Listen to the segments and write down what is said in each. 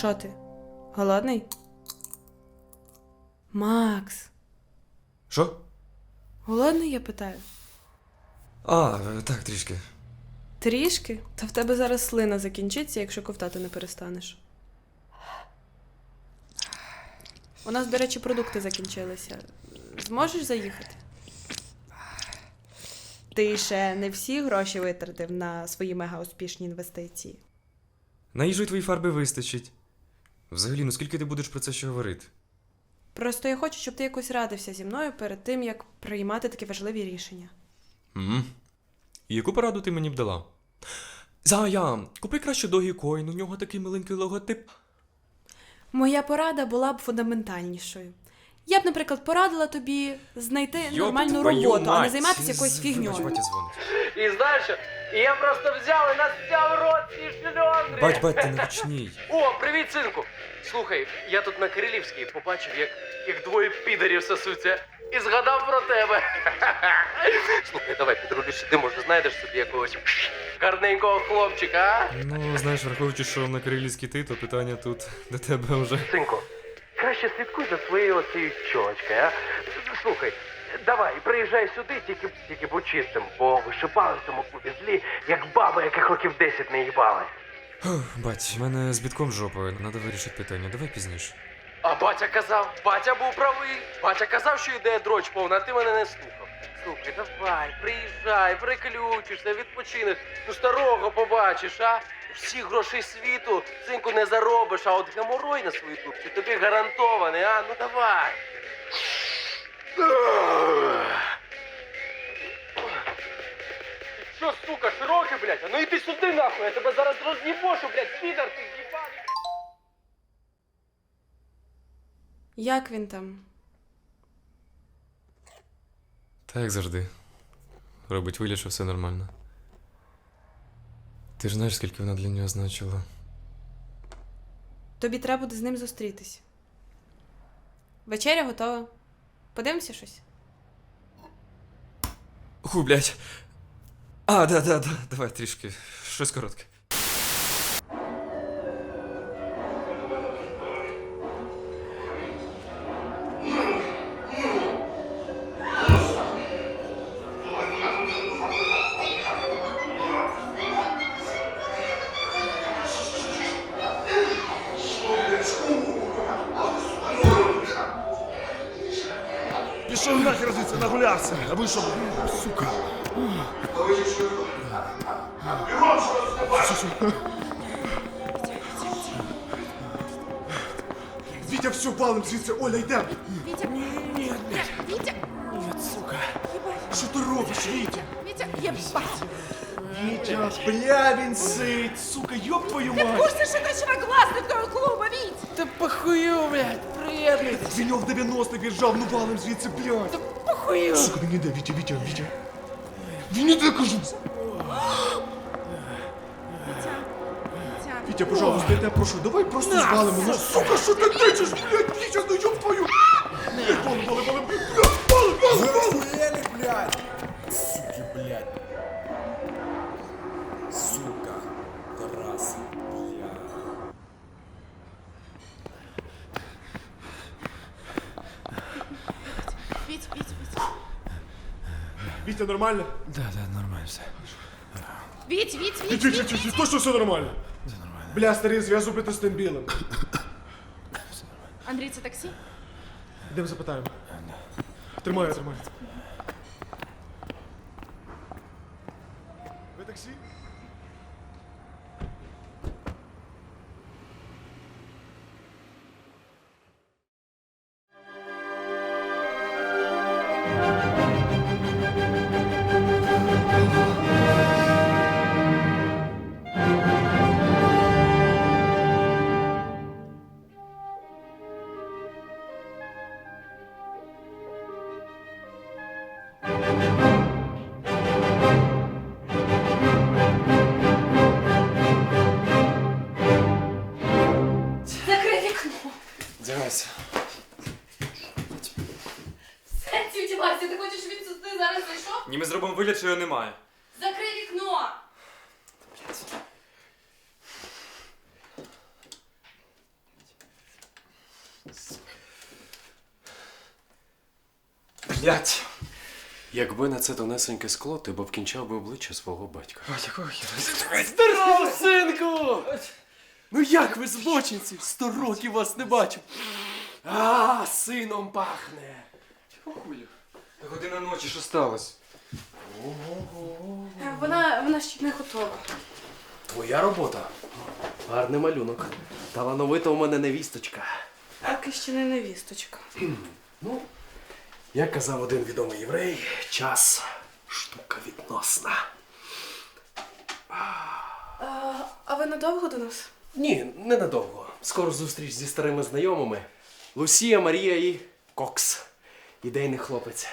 Що ти? Голодний? Макс, Що? голодний, я питаю. А, так, трішки. Трішки? Та в тебе зараз слина закінчиться, якщо ковтати не перестанеш. У нас, до речі, продукти закінчилися. Зможеш заїхати? Ти ще не всі гроші витратив на свої мега успішні інвестиції. На їжу й твої фарби вистачить. Взагалі, ну скільки ти будеш про це ще говорити? Просто я хочу, щоб ти якось радився зі мною перед тим, як приймати такі важливі рішення. Угу. І яку пораду ти мені б дала? Зая, купи краще Dogecoin, у нього такий миленький логотип. Моя порада була б фундаментальнішою. Я б, наприклад, порадила тобі знайти нормальну Йоп твою роботу, а не мать! займатися якоюсь Вибач, фігньою. батя дзвонить. І знаєш, я просто взяв і настяв рот ці шльондри. Бать, бать, ти не почній. О, привіт, синку. Слухай, я тут на Кирилівській побачив, як, як двоє підарів сосуться, і згадав про тебе. Слухай, давай підрулю сюди, може знайдеш собі якогось гарненького хлопчика, а? Ну, знаєш, враховуючи, що на Кирилівській ти, то питання тут до тебе вже. Синку, краще слідкуй за своєю оцією чолочкою, а? Слухай, давай, приїжджай сюди, тільки, тільки будь чистим, бо вишипали в цьому клубі злі, як баба, яких років 10 не їбали. Бать, в мене з бітком жопою, треба вирішити питання, давай пізніше. А батя казав, батя був правий. Батя казав, що ідея дроч повна, а ти мене не слухав. Слухай, давай, приїжджай, приключишся, відпочинеш. Ну старого побачиш, а? Всіх грошей світу, синку, не заробиш, а от геморой на своїй тупці тобі гарантований, а? Ну давай. Що, сука, широкий, блядь? А ну іди сюди нахуй, я тебе зараз роз'їбошу, блядь, підар ти їбаний. Як він там? Та як завжди. Робить вигляд, що все нормально. Ти ж знаєш, скільки вона для нього значила. Тобі треба буде з ним зустрітись. Вечеря готова. Подивимося щось. Ху, блядь. А, да, да, да, давай трішки. Щось коротке. Пішов нахер звідси нагулявся. А ви що, сука? Валим звідси, Оля, йдем. Витя, Ні, блядь. Витя, Ні, сука. Що ти робиш, Вітя? Витя, ебать! Вітя, бля, він сить, сука, йоб твою Ты в мать. курсе, что это вчера твоего клуба, Вить? Та похую, блядь, приєднуйтесь. Він в 90 в'їжджав, ну валим звідси, блядь. Похую! Сука, він іде, Вітя, Вітя, Вітя. Він іде, кажу. Вітя, пожалуйста, я прошу, давай просто звалимо. Ну, сука, що ти тичеш, блядь, Вітя, ну йоб твою. Блядь, вали, вали, вали, блядь, вали, вали, вали. Охуели, блядь! Суки, блядь! Сука! Тарас, блядь! Вить, Вить, Вить. Вітя, нормально? Да, да, нормально все. Вить, Вить, Вить, Вітя, Вітя, Вітя, точно все нормально? Бля, старий, зв'язу пити з тим білим. Андрій, це таксі? Йдемо запитаємо. Тримаю, тримаю. Вдягайся. Сенсі вдівайся, ти хочеш він сюди зараз зайшов? Ні, ми зробимо вигляд, що його немає. Закрий вікно! Блять. Якби на це тонесеньке скло, ти б обкінчав би обличчя свого батька. Здорово, синку! Ну як ви збочинці? Сто років вас не бачив. А, сином пахне. Година ночі, що сталося? Е, Вона, вона ще не готова. Твоя робота. Гарний малюнок. Талановита у мене невісточка. Поки ще не невісточка. Ну, як казав один відомий єврей, час штука відносна. А, а ви надовго до нас? Ні, ненадовго. Скоро зустріч зі старими знайомими. Лусія, Марія і Кокс. Ідейний хлопець.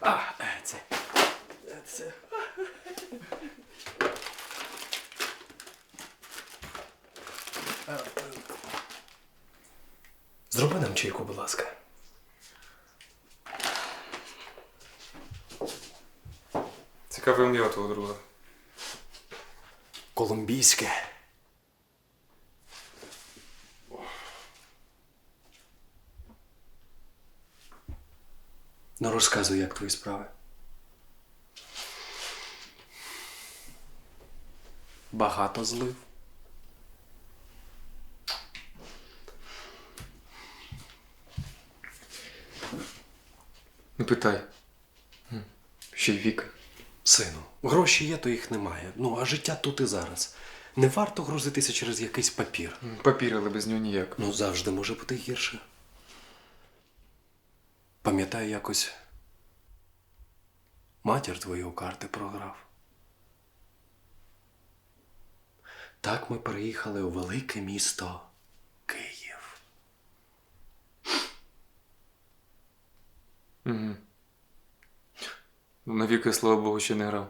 А, е, це. е, це. Е. Зроби нам чайку, будь ласка. Цікаве ім'я твого друга. Колумбійське. Ну, розказуй, як твої справи. Багато злив. Не питай. Ще й віка. Сину, гроші є, то їх немає. Ну, а життя тут і зараз. Не варто грузитися через якийсь папір. Папір, але без нього ніяк. Ну, завжди може бути гірше. Пам'ятаю, якось матір твою у карти програв. Так ми переїхали у велике місто Київ. Угу. На віка, слава Богу, ще не грав.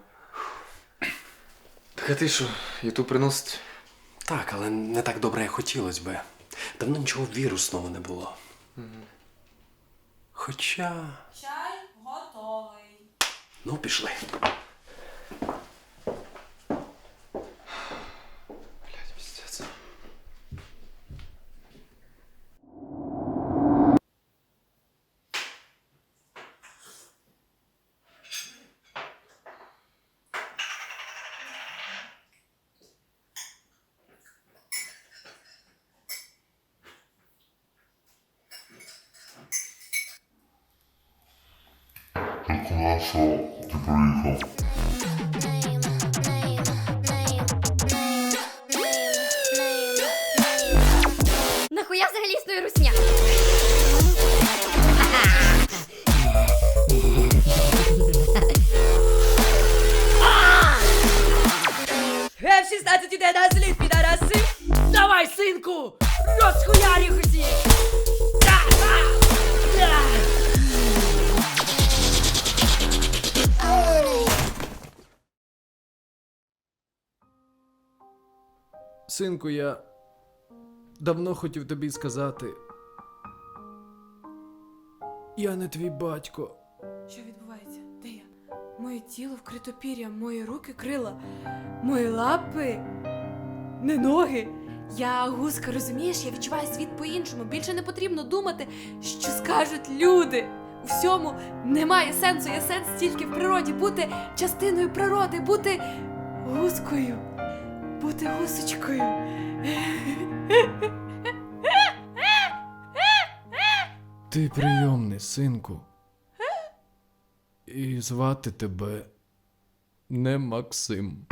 Так а ти що, ютуб приносить? Так, але не так добре, як хотілося би. Давно нічого вірусного не було. Хоча. Чай готовий. Ну, пішли. Блять, піздець. Куда що ти приїхав? Нахуя взагалі існує русня? F-16 іде на зліт, підараси! Давай, синку! Розхуярь їх усіх! Да, да. Синку, я давно хотів тобі сказати. Я не твій батько. Що відбувається? Де я? Моє тіло вкрито пір'ям, мої руки крила, мої лапи, не ноги. Я гуска, розумієш, я відчуваю світ по-іншому. Більше не потрібно думати, що скажуть люди. У всьому немає сенсу, є сенс тільки в природі, бути частиною природи, бути гускою, бути гусочкою. Ти прийомний, синку. І звати тебе не Максим.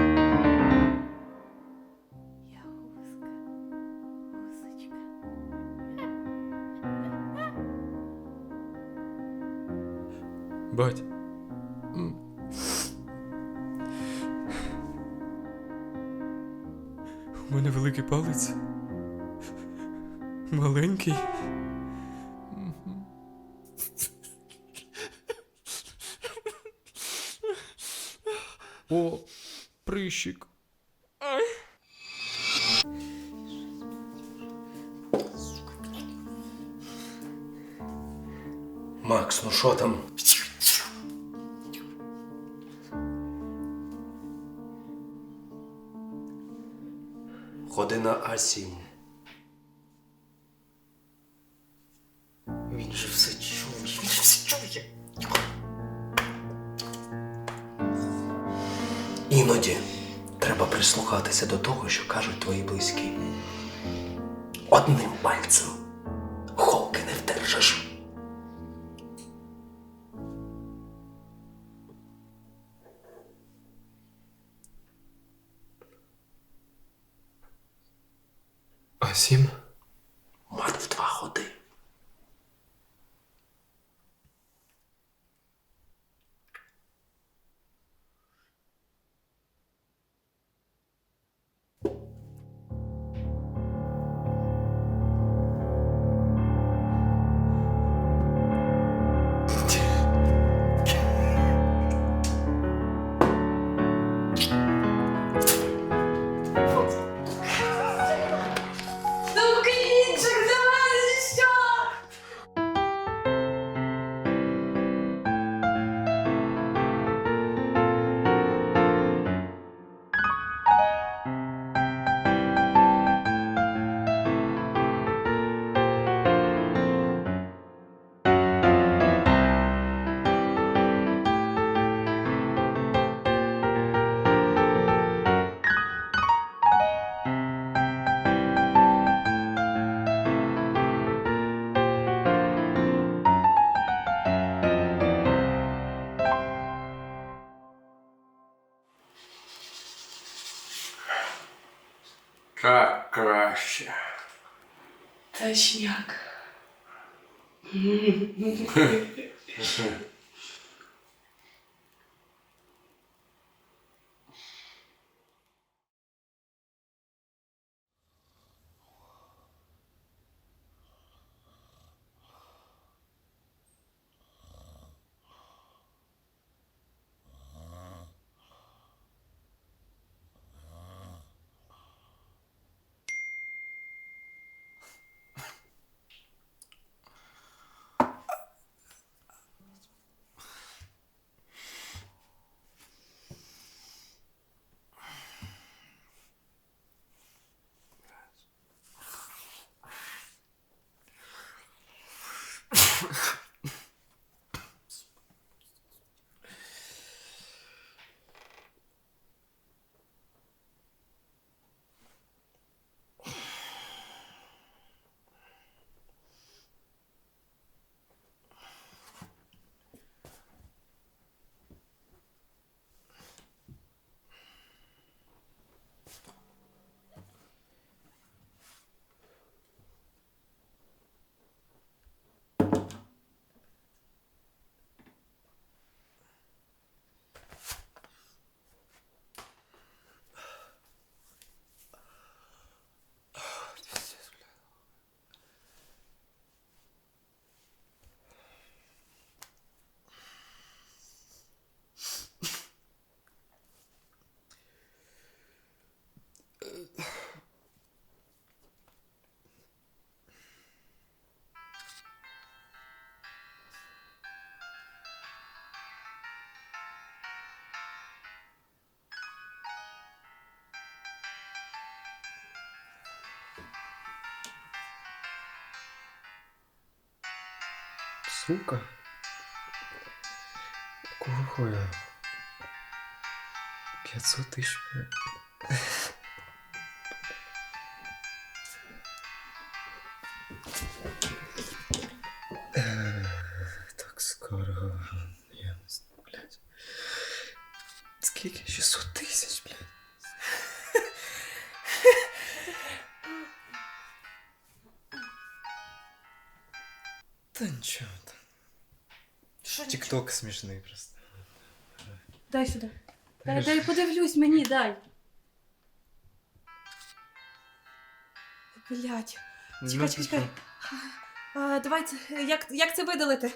Я гуска, гусочка. Бать. Мене великий палець. Маленький. О, прищик. Макс, ну що там? А7. Він же все чує, він же все чує. Іноді треба прислухатися до того, що кажуть твої близькі. Одним пальцем холки не вдержиш. Точняк. Сука. Какого хуя? 500 тысяч. Так Тікток смішний просто. Дай сюди. Дай, дай подивлюсь мені, дай. Блять. Ну, Чекай, чекай, чекай. А, давайте, як, як це видалити?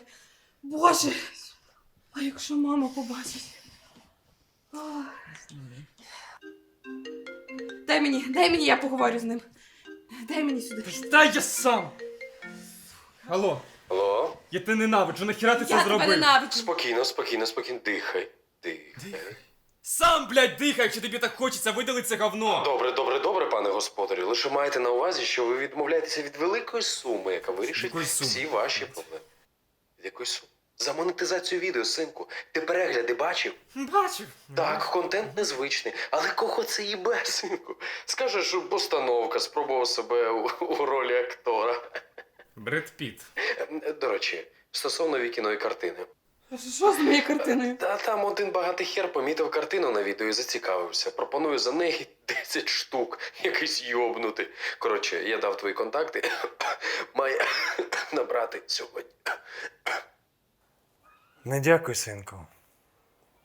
Боже! А якщо мама побачить? А. Дай мені, дай мені, я поговорю з ним. Дай мені сюди. Дай я сам! Алло, Алло? я тебе ненавиджу, нахіра ти Я тебе ненавиджу. Спокійно, спокійно, спокійно, дихай. Дихай. Сам, блядь, дихай, якщо тобі так хочеться, видали це говно. Добре, добре, добре, пане господарю. Лише майте на увазі, що ви відмовляєтеся від великої суми, яка вирішить Якої суми? всі ваші проблеми. Від якої суми? За монетизацію відео, синку. Ти перегляди бачив? Бачив. Так, контент незвичний, але кого це їбе, синку? Скажеш, що постановка спробував себе у, у ролі актора. Бред Піт. До речі, стосовно вікіної картини. Що з моєю картиною? Та там один багатий хер помітив картину на відео і зацікавився. Пропоную за неї 10 штук, якийсь йобнутий. Коротше, я дав твої контакти. Має набрати сьогодні. Не дякуй, синку.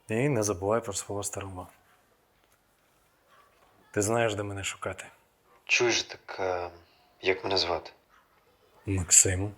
І не забувай про свого старого. Ти знаєш, де мене шукати. Чуєш, так е, як мене звати? Максим.